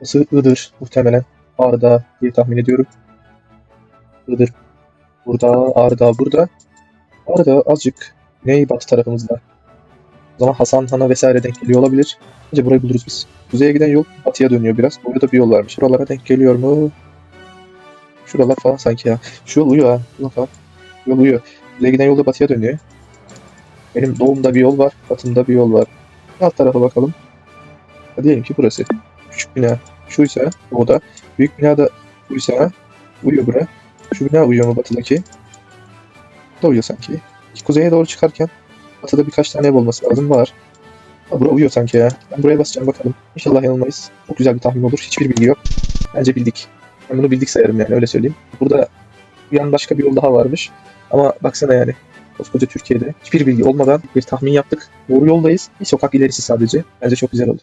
Burası Iğdır muhtemelen. Ağrı Dağı diye tahmin ediyorum. Iğdır burada, Ağrı Dağı burada. Ağrı Dağı azıcık güney batı tarafımızda. O zaman Hasan Han'a vesaire denk geliyor olabilir. Bence burayı buluruz biz. Kuzeye giden yol batıya dönüyor biraz. Burada bir yol varmış. Buralara denk geliyor mu? Şuralar falan sanki ya. Şu yol uyuyor ha. Yol falan. Yol uyuyor. Kuzeye giden yol da batıya dönüyor. Benim doğumda bir yol var. Batımda bir yol var. Alt tarafa bakalım. Ha, diyelim ki burası. Bina şuysa doğuda. Büyük bina da buysa uyuyor bura. Şu bina uyuyor mu batıdaki? Da uyuyor sanki. Kuzeye doğru çıkarken batıda birkaç tane ev olması lazım. Var. Ha, bura uyuyor sanki ya. Ben buraya basacağım bakalım. İnşallah yanılmayız. Çok güzel bir tahmin olur. Hiçbir bilgi yok. Bence bildik. Ben bunu bildik sayarım yani öyle söyleyeyim. Burada yan başka bir yol daha varmış. Ama baksana yani. Koskoca Türkiye'de hiçbir bilgi olmadan bir tahmin yaptık. Doğru yoldayız. Bir sokak ilerisi sadece. Bence çok güzel oldu.